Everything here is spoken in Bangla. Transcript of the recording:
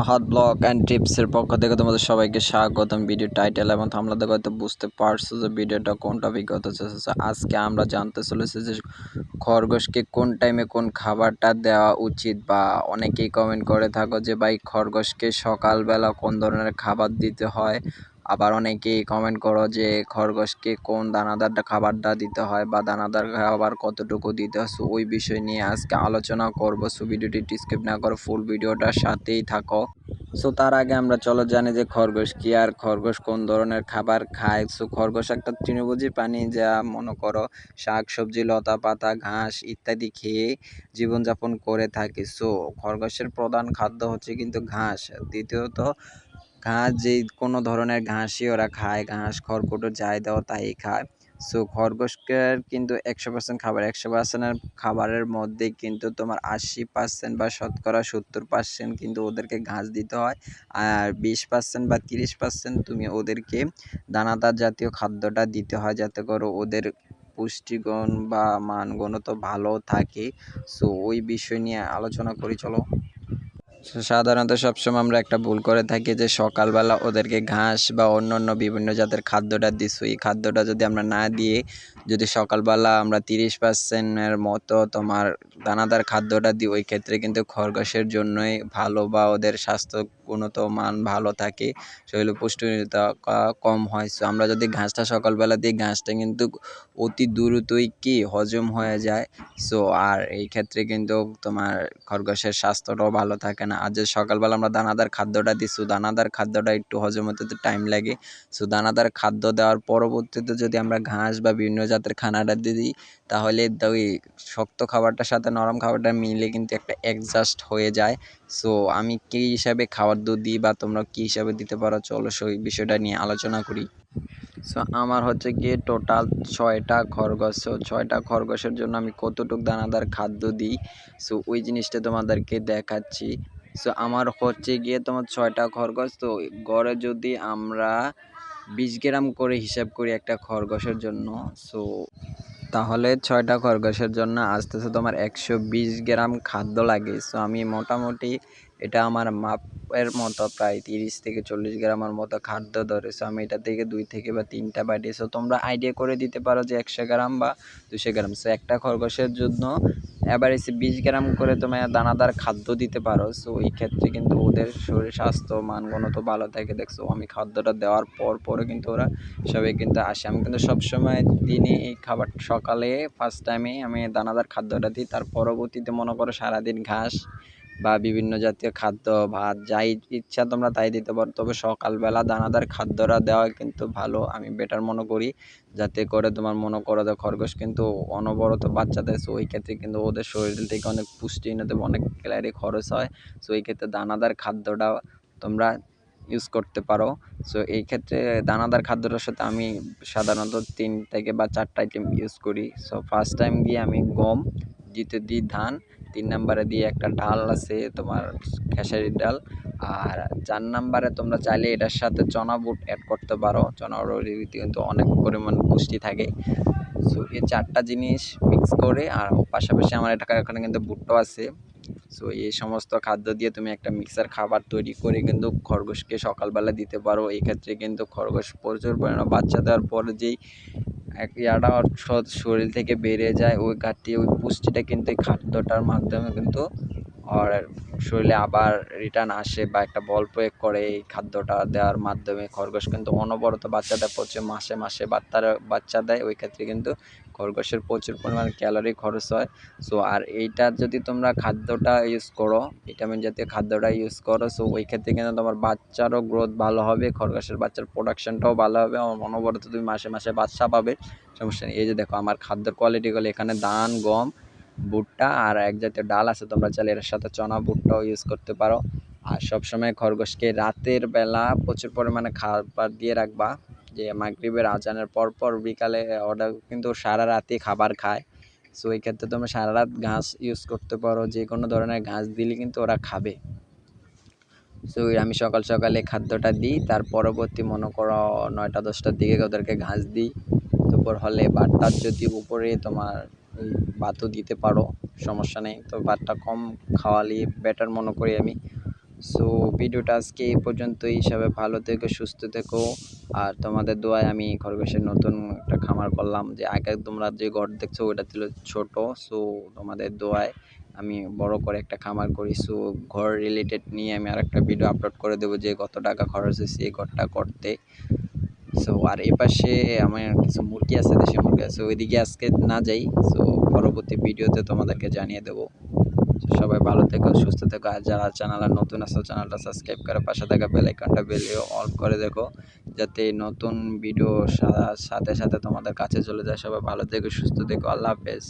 আহাদ ব্লক অ্যান্ড টিপসের পক্ষ থেকে তোমাদের সবাইকে স্বাগতম। ভিডিও টাইটেল এবং তোমরা দেখো হয়তো বুঝতে পারছ যে ভিডিওটা কোন হতে চলেছে। আজকে আমরা জানতে চলেছি যে খরগোশকে কোন টাইমে কোন খাবারটা দেওয়া উচিত বা অনেকেই কমেন্ট করে থাকো যে, ভাই, খরগোশকে সকালবেলা কোন ধরনের খাবার দিতে হয়? আবার অনেকেই কমেন্ট করো যে খরগোশকে কোন দানাদার খাবারটা দিতে হয় বা দানাদার খাবার কতটুকু দিতে হয়। ওই বিষয় নিয়ে আজকে আলোচনা করব। সো, ভিডিওটি স্কিপ না করো ফুল ভিডিওটার সাথেই থাকো। সো, তার আগে আমরা চলো জানি যে খরগোশ কি আর খরগোশ কোন ধরনের খাবার খায়। সো, খরগোশ একটা তৃণভোজী প্রাণী যা মনে করো শাক, সবজি, লতা পাতা, ঘাস ইত্যাদি খেয়ে জীবনযাপন করে থাকে। সো, খরগোশের প্রধান খাদ্য হচ্ছে কিন্তু ঘাস। দ্বিতীয়ত ঘাস যে কোনো ধরনের ঘাসই ওরা খায়, ঘাস, খড়কুটো যাই দাও তাই খায়। সো খরগোশকে কিন্তু একশো পার্সেন্ট খাবার, একশো পার্সেন্টের খাবারের মধ্যে কিন্তু তোমার আশি পার্সেন্ট বা শতকরা সত্তর পার্সেন্ট কিন্তু ওদেরকে ঘাস দিতে হয়। আর বিশ পার্সেন্ট বা তিরিশ পার্সেন্ট তুমি ওদেরকে দানাদার জাতীয় খাদ্যটা দিতে হয় যাতে করে ওদের পুষ্টিগুণ বা মানগুণ তো ভালো থাকে। সো ওই বিষয় নিয়ে আলোচনা করি, চলো। সাধারণত সবসময় আমরা একটা ভুল করে থাকি যে সকালবেলা ওদেরকে ঘাস বা অন্য অন্য বিভিন্ন জাতের খাদ্যটা দিছি এই খাদ্যটা যদি আমরা না দিয়ে যদি সকালবেলা আমরা তিরিশ পার্সেন্টের মতো তোমার দানাদার খাদ্যটা দিই, ওই ক্ষেত্রে কিন্তু খরগোশের জন্যই ভালো বা ওদের স্বাস্থ্য গুণত মান ভালো থাকে, শরীরে পুষ্টিতা কম হয়। সো আমরা যদি ঘাসটা সকালবেলা দিই, ঘাসটা কিন্তু অতি দ্রুতই কি হজম হয়ে যায়। সো আর এই ক্ষেত্রে কিন্তু তোমার খরগোশের স্বাস্থ্যটাও ভালো থাকে না। আর যে সকালবেলা আমরা দানাদার খাদ্যটা দিচ্ছি দানাদার খাদ্যটা একটু হজম হতে তো টাইম লাগে। সো দানাদার খাদ্য দেওয়ার পরবর্তীতে যদি আমরা ঘাস বা বিভিন্ন জাতের খানাটা দিই, তাহলে ওই শক্ত খাবারটার সাথে নরম খাবারটা মিলে কিন্তু একটা অ্যাডজাস্ট হয়ে যায়। সো আমি কী হিসাবে খাবার দুধ দিই বা তোমরা কী হিসাবে দিতে পারো, চলো সেই বিষয়টা নিয়ে আলোচনা করি। সো আমার হচ্ছে গিয়ে টোটাল ছয়টা খরগোশ সো ছয়টা খরগোশের জন্য আমি কতটুক দানাদার খাদ্য দিই সো ওই জিনিসটা তোমাদেরকে দেখাচ্ছি। সো আমার হচ্ছে গিয়ে তোমার ছয়টা খরগোশ, তো গড়ে যদি আমরা বিশ গ্রাম করে হিসাব করি একটা খরগোশের জন্য। সো তাহলে ছয়টা খরগোশের জন্য আস্তে আস্তে তোমার একশো বিশ গ্রাম খাদ্য লাগে। সো আমি মোটামুটি এটা আমার মাপের মতো, প্রায় তিরিশ থেকে চল্লিশ গ্রামের মতো খাদ্য ধরে। সো আমি এটা থেকে দুই থেকে বা তিনটা বাটি সো তোমরা আইডিয়া করে দিতে পারো যে একশো গ্রাম বা দুশো গ্রাম। সো একটা খরগোশের জন্য এসে বিশ গ্রাম করে তোমার দানাদার খাদ্য দিতে পারো। সো এই ক্ষেত্রে কিন্তু ওদের শরীর স্বাস্থ্য, মানগুণত ভালো থাকে। দেখছ, আমি খাদ্যটা দেওয়ার পর পরও কিন্তু ওরা সবাই কিন্তু আসে। আমি কিন্তু সবসময় দিনে এই খাবার সকালে ফার্স্ট টাইমে আমি দানাদার খাদ্যটা দিই। তার পরবর্তীতে মনে করো সারাদিন ঘাস বা বিভিন্ন জাতীয় খাদ্য, ভাত, যাই ইচ্ছা তোমরা তাই দিতে পারো। তবে সকালবেলা দানাদার খাদ্যটা দেওয়া কিন্তু ভালো। আমি বেটার মনে করি, যাতে করে তোমার মনে করো যে খরগোশ কিন্তু অনবরত বাচ্চা দেয় সো ওই ক্ষেত্রে কিন্তু ওদের শরীর থেকে অনেক পুষ্টিহীনতা অনেক ক্যালারি খরচ হয়। সো এই ক্ষেত্রে দানাদার খাদ্যটা তোমরা ইউজ করতে পারো। সো এই ক্ষেত্রে দানাদার খাদ্যটার সাথে আমি সাধারণত তিন থেকে বা চারটা আইটেম ইউজ করি। সো ফার্স্ট টাইম দিয়ে আমি গম দ্বিতীয় দিই ধান তিন নাম্বারে দিয়ে একটা ডাল আছে, তোমার খেসারির ডাল। আর চার নাম্বারে তোমরা চাইলে এটার সাথে চনা বুট অ্যাড করতে পারো। চনা বুট কিন্তু অনেক পরিমাণ পুষ্টি থাকে। সো এই চারটা জিনিস মিক্স করে, আর পাশাপাশি আমার এটা এখানে কিন্তু ভুট্টো আছে। সো এই সমস্ত খাদ্য দিয়ে তুমি একটা মিক্সার খাবার তৈরি করে কিন্তু খরগোশকে সকালবেলা দিতে পারো। এই ক্ষেত্রে কিন্তু খরগোশ প্রচুর পরিমাণে বাচ্চা দেওয়ার পরে যেই এক ইয়াটা শরীর থেকে বেড়ে যায়, ওই ঘাটতি, ওই পুষ্টিটা কিন্তু এই খাদ্যটার মাধ্যমে কিন্তু আর শরীরে আবার রিটার্ন আসে বা একটা বল প্রয়োগ করে এই খাদ্যটা দেওয়ার মাধ্যমে। খরগোশ কিন্তু অনবরত বাচ্চা দেয়, প্রচুর মাসে মাসে বাচ্চারা, বাচ্চা দেয়। ওই ক্ষেত্রে কিন্তু খরগোশের প্রচুর পরিমাণে ক্যালোরি খরচ হয়। সো আর এইটা যদি তোমরা খাদ্যটা ইউজ করো ভিটামিন জাতীয় খাদ্যটা ইউজ করো সো ওই ক্ষেত্রে কিন্তু তোমার বাচ্চারও গ্রোথ ভালো হবে, খরগোশের বাচ্চার প্রোডাকশনটাও ভালো হবে, আমার অনবরত তুমি মাসে মাসে বাচ্চা পাবে। সমস্যা নেই। এই যে দেখো, আমার খাদ্যের কোয়ালিটিগুলো এখানে ধান গম, ভুট্টা আর এক জাতীয় ডাল আছে, তোমরা চাইলে এর সাথে চনা ভুট্টাও ইউজ করতে পারো। আর সবসময় খরগোশকে রাতের বেলা প্রচুর পরিমাণে খাবার দিয়ে রাখবা। যে মাগরীবের আজানের পর পর বিকালে ওটা কিন্তু সারা রাতই খাবার খায়। সো এই ক্ষেত্রে তোমরা সারা রাত ঘাস ইউজ করতে পারো, যে কোনো ধরনের ঘাস দিলে কিন্তু ওরা খাবে। সো আমি সকাল সকালে খাদ্যটা দিই, তার পরবর্তী মনে করো নয়টা, দশটার দিকে ওদেরকে ঘাস দিই। দুপুর হলে বাটটার যদি উপরে তোমার ভাতও দিতে পারো, সমস্যা নেই। তো ভাতটা কম খাওয়ালে বেটার মনে করি আমি। সো ভিডিওটা আজকে এই পর্যন্তই। সবাই ভালো থেকো, সুস্থ থেকো। আর তোমাদের দোয়ায় আমি খরগোশের নতুন একটা খামার করলাম। যে আগে তোমরা যে ঘর দেখছ, ওটা ছিল ছোট। সো তোমাদের দোয়ায় আমি বড় করে একটা খামার করি। সো ঘর রিলেটেড নিয়ে আমি আর একটা ভিডিও আপলোড করে দেবো, যে কত টাকা খরচ হয়েছে এই ঘরটা করতে। সো আর এ পাশে আমার কিছু মুরগি আছে, দেশি মুরগি আছে। ওইদিকে আজকে না যাই। সো পরবর্তী ভিডিওতে তোমাদেরকে জানিয়ে দেবো। সবাই ভালো থেকো, সুস্থ থেকো। আর যারা চ্যানেল নতুন আসো চ্যানেলটা সাবস্ক্রাইব করে পাশে থাকা বেল আইকনটা বেলিও অল করে দেখো। যাতে নতুন ভিডিও সাথে সাথে তোমাদের কাছে চলে যায়। সবাই ভালো থেকো, সুস্থ থেকো। আল্লাহ হাফেজ।